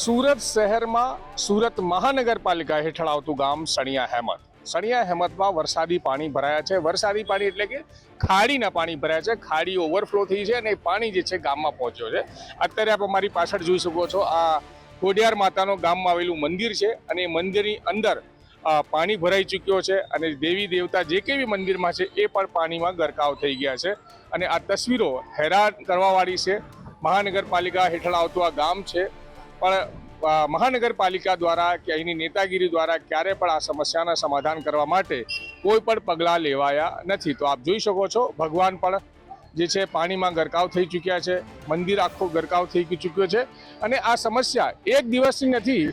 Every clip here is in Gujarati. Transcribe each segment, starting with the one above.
સુરત શહેરમાં સુરત મહાનગરપાલિકા હેઠળ આવતું ગામ સણિયા હેમત. સણિયા હેમતમાં વરસાદી પાણી ભરાયા છે. વરસાદી પાણી એટલે કે ખાડીના પાણી ભરાયા છે. ખાડી ઓવરફ્લો થઈ છે અને પાણી જે છે ગામમાં પહોંચ્યો છે. અત્યારે આપ અમારી પાછળ જોઈ શકો છો, આ કોડિયાર માતાનો ગામમાં આવેલું મંદિર છે અને એ મંદિરની અંદર પાણી ભરાઈ ચૂક્યો છે અને દેવી દેવતા જે બી મંદિરમાં છે એ પણ પાણીમાં ગરકાવ થઈ ગયા છે. અને આ તસવીરો હેરાન કરવાવાળી છે. મહાનગરપાલિકા હેઠળ આવતું આ ગામ છે. પણ મહાનગરપાલિકા દ્વારા કે અહીંની નેતાગીરી દ્વારા ક્યારે પણ આ સમસ્યાના સમાધાન કરવા માટે કોઈ પણ પગલાં લેવાયા નથી. તો આપ જોઈ શકો છો, ભગવાન પણ જે છે પાણીમાં ગરકાવ થઈ ચૂક્યા છે, મંદિર આખો ગરકાવ થઈ ચૂક્યો છે અને આ સમસ્યા એક દિવસની નથી.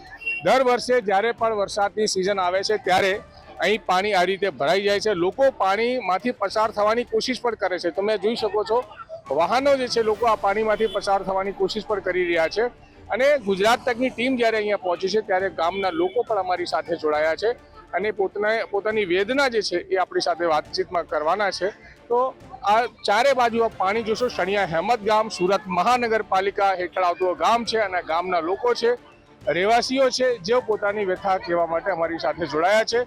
દર વર્ષે જ્યારે પણ વરસાદની સિઝન આવે છે ત્યારે અહીં પાણી આ રીતે ભરાઈ જાય છે. લોકો પાણીમાંથી પસાર થવાની કોશિશ પણ કરે છે. તમે જોઈ શકો છો, વાહનો જે છે લોકો આ પાણીમાંથી પસાર થવાની કોશિશ પણ કરી રહ્યા છે. અને ગુજરાત તકની ટીમ જ્યારે અહીંયા પહોંચી છે, ત્યારે ગામના લોકો પણ અમારી સાથે જોડાયા છે અને પોતાના, પોતાની વેદના જે છે એ આપણી સાથે વાતચીતમાં કરવાના છે. તો આ ચારે બાજુ પાણી જોશો, શણિયા હેમત ગામ, સુરત મહાનગરપાલિકા હેઠળ આવતું ગામ છે અને ગામના લોકો છે, રહેવાસીઓ છે, જેઓ પોતાની વ્યથા કહેવા માટે અમારી સાથે જોડાયા છે.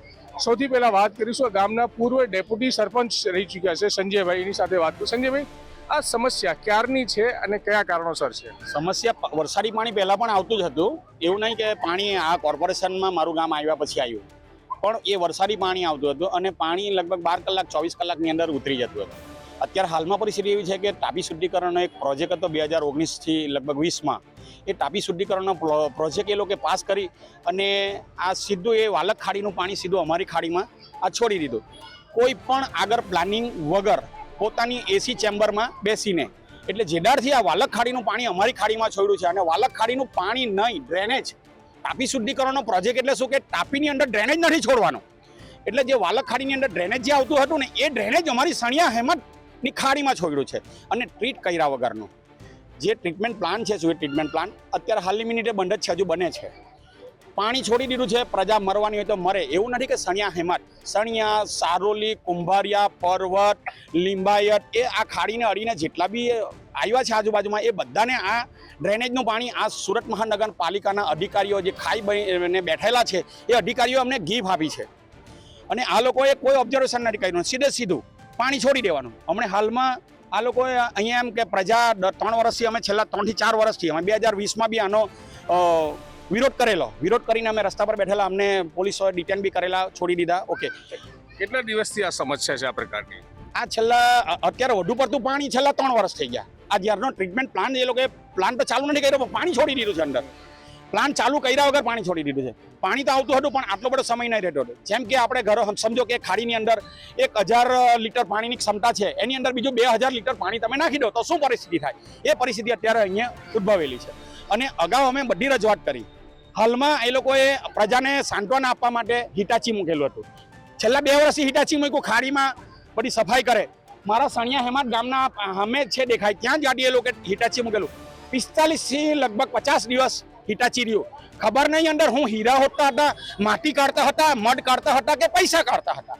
સૌથી પહેલા વાત કરીશું ગામના પૂર્વ ડેપ્યુટી સરપંચ રહી ચૂક્યા છે, સંજયભાઈ. એની સાથે વાત સંજયભાઈ? આ સમસ્યા ક્યારની છે અને કયા કારણોસર છે? સમસ્યા વરસાદી પાણી પહેલા પણ આવતું જ હતું. એવું નહીં કે પાણી આ કોર્પોરેશનમાં મારું ગામ આવ્યા પછી આવ્યું. પણ એ વરસાદી પાણી આવતું હતું અને પાણી લગભગ બાર કલાક, ચોવીસ કલાકની અંદર ઉતરી જતું હતું. અત્યારે હાલમાં પરિસ્થિતિ એવી છે કે તાપી શુદ્ધિકરણનો એક પ્રોજેક્ટ હતો બે હજાર ઓગણીસથી લગભગ વીસમાં. એ તાપી શુદ્ધિકરણનો પ્રોજેક્ટ એ લોકો પાસ કરી અને આ સીધું એ વાલક ખાડીનું પાણી સીધું અમારી ખાડીમાં આ છોડી દીધું. કોઈ પણ આગળ પ્લાનિંગ વગર પોતાની એસી ચેમ્બરમાં બેસીને. એટલે જેડારથી આ વાલક ખાડીનું પાણી અમારી ખાડીમાં છોડ્યું છે અને વાલક ખાડીનું પાણી નહીં, ડ્રેનેજ. તાપી શુદ્ધિકરણનો પ્રોજેક્ટ એટલે શું કે તાપીની અંદર ડ્રેનેજ નથી છોડવાનો. એટલે જે વાલક ખાડીની અંદર ડ્રેનેજ જે આવતું હતું ને, એ ડ્રેનેજ અમારી સણિયા હેમતની ખાડીમાં છોડ્યું છે અને ટ્રીટ કર્યા વગરનું. જે ટ્રીટમેન્ટ પ્લાન છે એ ટ્રીટમેન્ટ પ્લાન અત્યારે હાલની મિનિટે બંધ જ છે, હજુ બને છે. પાણી છોડી દીધું છે, પ્રજા મરવાની હોય તો મરે. એવું નથી કે સણિયા હેમત. સણિયા, સારોલી, કુંભારિયા, પર્વત, લિંબાયત એ આ ખાડીને અડીને જેટલા બી આવ્યા છે આજુબાજુમાં, એ બધાને આ ડ્રેનેજનું પાણી આ સુરત મહાનગરપાલિકાના અધિકારીઓ જે ખાઈ બને બેઠેલા છે, એ અધિકારીઓ અમને ગીફ આપી છે. અને આ લોકોએ કોઈ ઓબ્ઝર્વેશન નથી કર્યું. સીધે સીધું પાણી છોડી દેવાનું. અમને હાલમાં આ લોકોએ અહીંયા એમ કે પ્રજા ત્રણ વર્ષથી, અમે છેલ્લા ત્રણથી ચાર વર્ષથી, અમે બે હજાર વીસમાં બી આનો વિરોધ કરેલો. વિરોધ કરીને અમે રસ્તા પર બેઠેલા અમને પોલીસોએ ડિટેન બી કરેલા છોડી દીધા. ઓકે. કેટલા દિવસથી આ સમસ્યા છે આ પ્રકારની? આ છેલ્લા અત્યારે વધુ પડતું પાણી છેલ્લા ત્રણ વર્ષ થઈ ગયા. આ જ્યારનો ટ્રીટમેન્ટ પ્લાન એ લોકોએ પ્લાન તો ચાલુ નથી કર્યો પાણી છોડી દીધું છે અંદર. પ્લાન ચાલુ કર્યા વગર પાણી છોડી દીધું છે. પાણી તો આવતું હતું પણ આટલો બધો સમય નહીં રહેતો હતો. જેમ કે આપણે ઘરો સમજો કે ખાડીની અંદર એક હજાર લીટર પાણીની ક્ષમતા છે. એની અંદર બીજું બે હજાર લીટર પાણી તમે નાખી દો તો શું પરિસ્થિતિ થાય? એ પરિસ્થિતિ અત્યારે અહીંયા ઉદ્ભવેલી છે. અને અગાઉ અમે બધી રજૂઆત કરી. હાલમાં એ લોકોએ પ્રજાને સાંત્વના આપવા માટે હિટાચી મૂકેલું હતું. છેલ્લા બે વર્ષથી હિટાચી મૂક્યું ખાડીમાં બધી સફાઈ કરે. મારા સણિયા હેમાત ગામના અમે છે, દેખાય. ત્યાં જ ગાડી એ લોકો હિટાચી મૂકેલું. પિસ્તાલીસથી લગભગ પચાસ દિવસ હિટાચી રહ્યું. ખબર નહીં અંદર હું હીરા હોતા હતા, માટી કાઢતા હતા મડ કાઢતા હતા કે પૈસા કાઢતા હતા.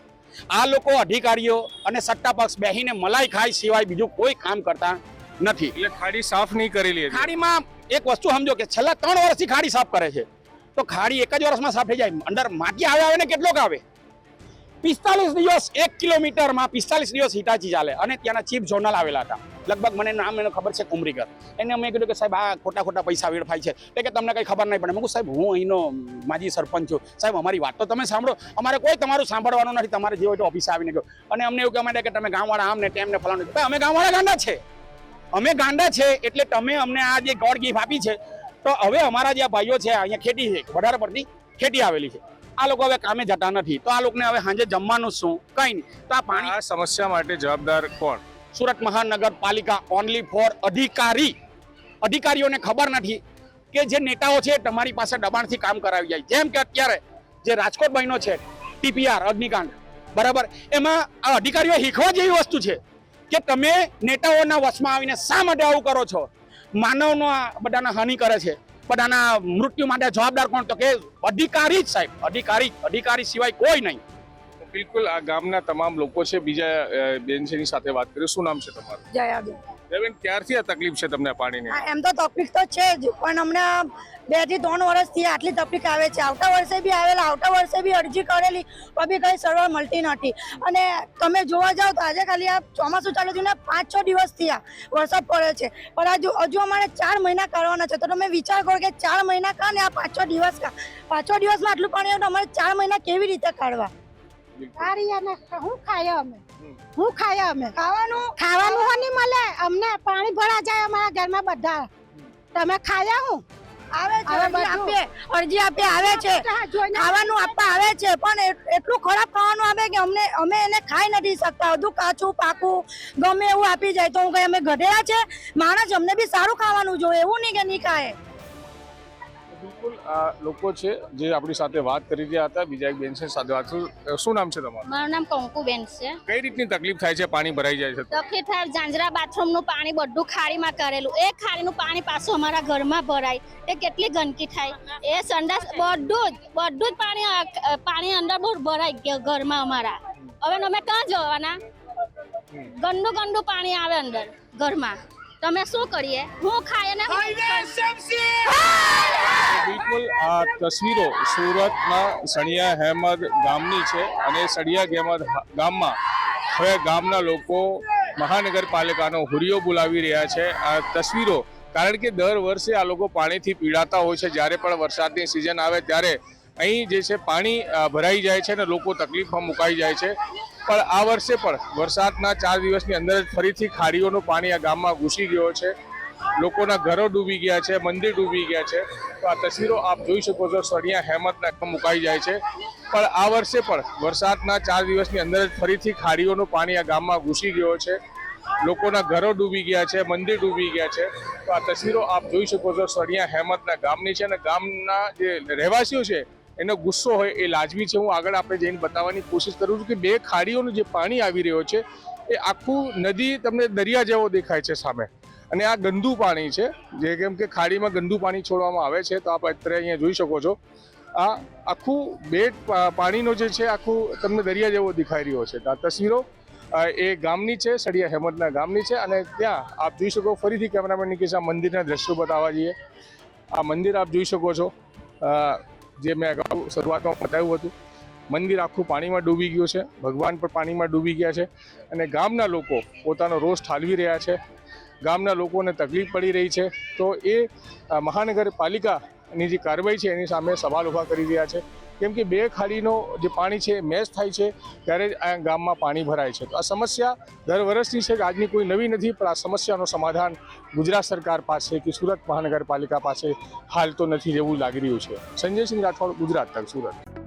આ લોકો અધિકારીઓ અને સત્તા પક્ષ બેહીને મલાઈ ખાય સિવાય બીજું કોઈ કામ કરતા નથી. એટલે ખાડી સાફ નહીં કરેલી ખાડીમાં એક વસ્તુ સમજો કે છેલ્લા ત્રણ વર્ષથી ખાડી સાફ કરે છે. તો ખાડી એક જ વર્ષમાં સાફ થઈ જાય. અંદર માટી આવે આવે ને કેટલોક આવે. પિસ્તાલીસ દિવસ એક કિલોમીટરમાં પિસ્તાલીસ દિવસ હિટાચી ચાલે. અને ત્યાંના ચીફ જોનલ આવેલા હતા. લગભગ મને નામ એને ખબર છે કુમરીકર એને અમે કીધું કે સાહેબ આ ખોટા ખોટા પૈસા વેડફાય છે. તે કે તમને કંઈ ખબર નહીં પડે. મેં કહું સાહેબ હું અહીંનો માજી સરપંચ છું. સાહેબ અમારી વાત તો તમે સાંભળો. અમારે કોઈ તમારું સાંભળવાનું નથી. તમારે જે હોય તો ઓફિસે આવીને ગયો અને અમને એવું કહેવા કે તમે ગામવાળા આમ ને તેમ ને ફલાણું ભાઈ અમે ગામવાળા ગાંડા છે. અમે ગાંડા છે એટલે તમે અમને આ જે ગોડ ગિફ્ટ આપી છે તો હવે અમારા જે ભાઈઓ છે અહીંયા ખેતી છે વધારે પડતી ખેતી આવેલી છે. આ લોકો હવે કામે જતા નથી. તો આ લોકોને હવે સાંજે જમવાનું શું? કઈ નહીં. તો આ પાણી આ સમસ્યા માટે જવાબદાર કોણ? સુરત મહાનગરપાલિકા ઓનલી ફોર અધિકારી. અધિકારીઓને ખબર નથી કે જે નેતાઓ છે તમારી પાસે દબાણથી કામ કરાવી જાય. જેમ કે અત્યારે જે રાજકોટ બહેનો છે ટીપીઆર અગ્નિકાંડ. બરાબર? એમાં આ અધિકારીઓ શીખવા જેવી વસ્તુ છે. કે તમે નેતાઓના વશમાં આવીને શા માટે આવું કરો છો? માનવનો બધાને હાનિ કરે છે. બધાના મૃત્યુ માટે જવાબદાર કોણ? તો કે અધિકારી જ સાહેબ અધિકારી અધિકારી સિવાય કોઈ નહીં. બિલકુલ આ ગામના તમામ લોકો છે. બીજા બેન છે સાથે વાત કરીએ. શું નામ છે તમારું? જયાબેન બેન ક્યારથી આ તકલીફ છે તમને પાણીની? એમ તો તકલીફ તો છે જ પણ હમણાં બેથી ત્રણ વર્ષથી આટલી તકલીફ આવે છે. આવતા વર્ષે બી આવેલા આવતા વર્ષે બી અરજી કરેલી તો બી કઈ સર્વર મળતી નથી. અને તમે જોવા જાઓ તો આજે ખાલી આ ચોમાસું ચાલુ થયું ને પાંચ છ દિવસથી આ વરસાદ પડે છે. પણ હજુ હજુ અમારે ચાર મહિના કાઢવાના છે. તો તમે વિચાર કરો કે ચાર મહિના કા ને આ પાંચ છ દિવસ કા? પાંચ છ દિવસમાં આટલું પાણી આવે તો અમારે ચાર મહિના કેવી રીતે કાઢવા? સારી અને શું ખાય અમે. હું ખાય અમે ખાવાનું? ખાવાનું નહીં મળે. અમને પાણી ભરા જાય અમારા ઘરમાં બધા. તમે ખાયા હું અરજી આવે છે. ખાવાનું આપવા આવે છે પણ એટલું ખરાબ ખાવાનું આવે કે અમને અમે એને ખાઈ નથી શકતા. બધું કાચું પાકું ગમે એવું આપી જાય તો હું કઈ અમે ગધેડા છે. માણસ અમને બી સારું ખાવાનું જોઈએ. એવું નહીં કે નહીં ખાય. બિલકુલ આ લોકો છે જે આપણી સાથે વાત કરી રહ્યા હતા. બીજા એક બેન છે સાથે વાત શું નામ છે તમારું? મારું નામ કંકુબેન છે. કઈ રીતની તકલીફ થાય છે? પાણી ભરાઈ જાય છે તકલીફ થાય જાંજરા બાથરૂમનું પાણી બધું ખાડીમાં કરેલું. એ ખાડીનું પાણી પાછું અમારા ઘરમાં ભરાય. એ કેટલી ગંદકી થાય? એ સંડાસ બધું જ બધું જ પાણી પાણી અંદર બહુ ભરાઈ ગયા ઘરમાં અમારા. હવે અમે ક્યાં જવાના? ગંદુ ગંદુ પાણી આવે અંદર ઘરમાં. તમે શું કરીએ? હું ખાય ને બિલકુલ આ તસવીરો સુરતના સણિયા હેમદ ગામની છે અને સણિયા હેમદ ગામમાં હવે ગામના લોકો મહાનગરપાલિકાનો હુરિયો બોલાવી રહ્યા છે આ તસવીરો. કારણ કે દર વર્ષે આ લોકો પાણીથી પીડાતા હોય છે. જ્યારે પણ વરસાદની સિઝન આવે ત્યારે અહીં જે છે પાણી ભરાઈ જાય છે અને લોકો તકલીફમાં મુકાઈ જાય છે. પણ આ વર્ષે પણ વરસાદના ચાર દિવસની અંદર ફરીથી ખાડીઓનું પાણી આ ગામમાં ઘૂસી ગયો છે. લોકોના ઘરો ડૂબી ગયા છે, મંદિર ડૂબી ગયા છે. તો આ તસવીરો આપ જોઈ શકો છો, સળિયા હેમતના મુકાઈ જાય છે. પણ આ વર્ષે પણ વરસાદના ચાર દિવસની અંદર ફરીથી ખાડીઓનું પાણી આ ગામમાં ઘૂસી ગયો છે. લોકોના ઘરો ડૂબી ગયા છે, મંદિર ડૂબી ગયા છે. તો આ તસવીરો આપ જોઈ શકો છો, સળિયા હેમતના ગામની છે અને ગામના જે રહેવાસીઓ છે એનો ગુસ્સો હોય એ લાજમી છે. હું આગળ આપણે જઈને બતાવવાની કોશિશ કરું છું કે બે ખાડીઓનું જે પાણી આવી રહ્યો છે, એ આખું નદી તમને દરિયા જેવો દેખાય છે સામે. અને આ ગંદુ પાણી છે, જે કેમ કે ખાડીમાં ગંદુ પાણી છોડવામાં આવે છે, તો આપ અત્યારે અહીંયા જોઈ શકો છો. આ આખું બેટ પાણીનો જે છે, આખું તમને દરિયા જેવો દેખાઈ રહ્યો છે. આ તસવીરો એ ગામની છે, સળિયા હેમદના ગામની છે, અને ત્યાં આપ જોઈ શકો, ફરીથી કેમેરામેન કેસ આ મંદિરના દ્રશ્યો બતાવવા જઈએ. આ મંદિર આપ જોઈ શકો છો. જે મેં અગાઉ શરૂઆતમાં બતાવ્યું હતું મંદિર આખું પાણીમાં ડૂબી ગયું છે ભગવાન પણ પાણીમાં ડૂબી ગયા છે અને ગામના લોકો પોતાનો રોષ ઠાલવી રહ્યા છે. ગામના લોકોને તકલીફ પડી રહી છે. તો એ અ, મહાનગરપાલિકાની જે કાર્યવાહી છે, એની સામે સવાલ ઊભા કરી રહ્યા છે. કેમ કે બે ખાડીનો જે પાણી છે મેચ થાય છે, ત્યારે જ આ ગામમાં પાણી ભરાય છે. તો આ સમસ્યા દર વર્ષની છે કે આજની કોઈ નવી નથી, પણ આ સમસ્યાનો સમાધાન ગુજરાત સરકાર પાસે કે સુરત મહાનગરપાલિકા પાસે હાલ તો નથી જેવું લાગી રહ્યું છે. સંજયસિંહ રાઠોડ, ગુજરાત તક, સુરત.